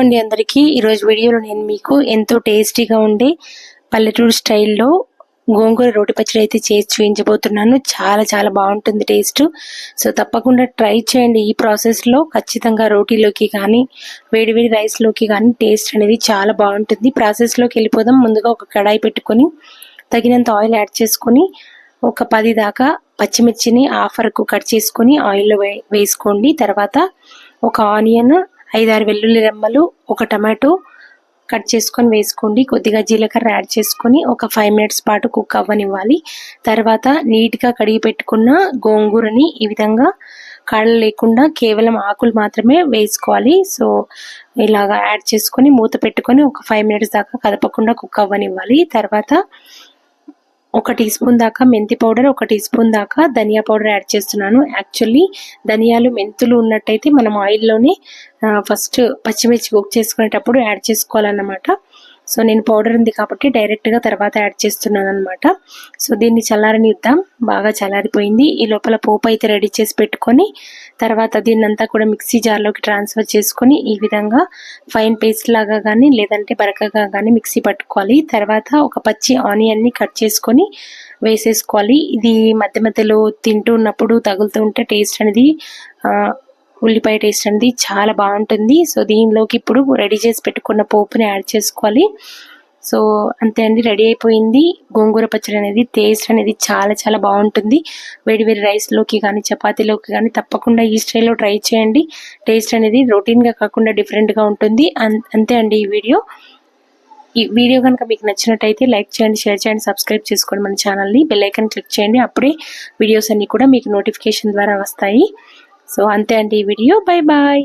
అండి అందరికీ. ఈరోజు వీడియోలో నేను మీకు ఎంతో టేస్టీగా ఉండే పల్లెటూరు స్టైల్లో గోంగూర రోటి పచ్చడి అయితే చేసి చూపించబోతున్నాను. చాలా చాలా బాగుంటుంది టేస్ట్. సో తప్పకుండా ట్రై చేయండి. ఈ ప్రాసెస్లో ఖచ్చితంగా రోటీలోకి కానీ వేడి వేడి రైస్లోకి కానీ టేస్ట్ అనేది చాలా బాగుంటుంది. ప్రాసెస్లోకి వెళ్ళిపోదాం. ముందుగా ఒక కడాయి పెట్టుకొని తగినంత ఆయిల్ యాడ్ చేసుకొని ఒక పది దాకా పచ్చిమిర్చిని ఆఫర్కు కట్ చేసుకొని ఆయిల్లో వే వేసుకోండి. తర్వాత ఒక ఆనియన్ ఐదారు వెల్లుల్లి రెమ్మలు ఒక టమాటో కట్ చేసుకొని వేసుకోండి. కొద్దిగా జీలకర్ర యాడ్ చేసుకొని ఒక ఫైవ్ మినిట్స్ పాటు కుక్ అవ్వనివ్వాలి. తర్వాత నీట్గా కడిగి పెట్టుకున్న గోంగూరని ఈ విధంగా కాళ్ళు లేకుండా కేవలం ఆకులు మాత్రమే వేసుకోవాలి. సో ఇలాగా యాడ్ చేసుకొని మూత పెట్టుకొని ఒక ఫైవ్ మినిట్స్ దాకా కదపకుండా కుక్ అవ్వనివ్వాలి. తర్వాత ఒక టీ స్పూన్ దాకా మెంతి పౌడర్ ఒక టీ స్పూన్ దాకా ధనియా పౌడర్ యాడ్ చేస్తున్నాను. యాక్చువల్లీ ధనియాలు మెంతులు ఉన్నట్టయితే మనం ఆయిల్లోనే ఫస్ట్ పచ్చిమిర్చి కుక్ చేసుకునేటప్పుడు యాడ్ చేసుకోవాలన్నమాట. సో నేను పౌడర్ ఉంది కాబట్టి డైరెక్ట్గా తర్వాత యాడ్ చేస్తున్నాను అనమాట సో దీన్ని చల్లారనిద్దాం. బాగా చల్లారిపోయింది. ఈ లోపల పోపు అయితే రెడీ చేసి పెట్టుకొని తర్వాత దీన్ని అంతా కూడా మిక్సీ జార్లోకి ట్రాన్స్ఫర్ చేసుకొని ఈ విధంగా ఫైన్ పేస్ట్ లాగా కానీ లేదంటే బరకగా కానీ మిక్సీ పట్టుకోవాలి. తర్వాత ఒక పచ్చి ఆనియన్ని కట్ చేసుకొని వేసేసుకోవాలి. ఇది మధ్య మధ్యలో తింటూ ఉన్నప్పుడు తగులుతూ ఉంటే టేస్ట్ అనేది ఉల్లిపాయ టేస్ట్ అనేది చాలా బాగుంటుంది. సో దీనిలోకి ఇప్పుడు రెడీ చేసి పెట్టుకున్న పోపుని యాడ్ చేసుకోవాలి. సో అంతే అండి రెడీ అయిపోయింది. గోంగూర పచ్చడి అనేది టేస్ట్ అనేది చాలా చాలా బాగుంటుంది. వేడి వేడి రైస్లోకి కానీ చపాతీలోకి కానీ తప్పకుండా ఈ స్టైల్లో ట్రై చేయండి. టేస్ట్ అనేది రొటీన్గా కాకుండా డిఫరెంట్గా ఉంటుంది. అంతే అండి ఈ వీడియో. ఈ వీడియో కనుక మీకు నచ్చినట్టయితే లైక్ చేయండి షేర్ చేయండి సబ్స్క్రైబ్ చేసుకోండి మన ఛానల్ని. బెల్ ఐకన్ క్లిక్ చేయండి. అప్పుడే వీడియోస్ అన్నీ కూడా మీకు నోటిఫికేషన్ ద్వారా వస్తాయి. సో అంతే అండి ఈ వీడియో. Bye bye.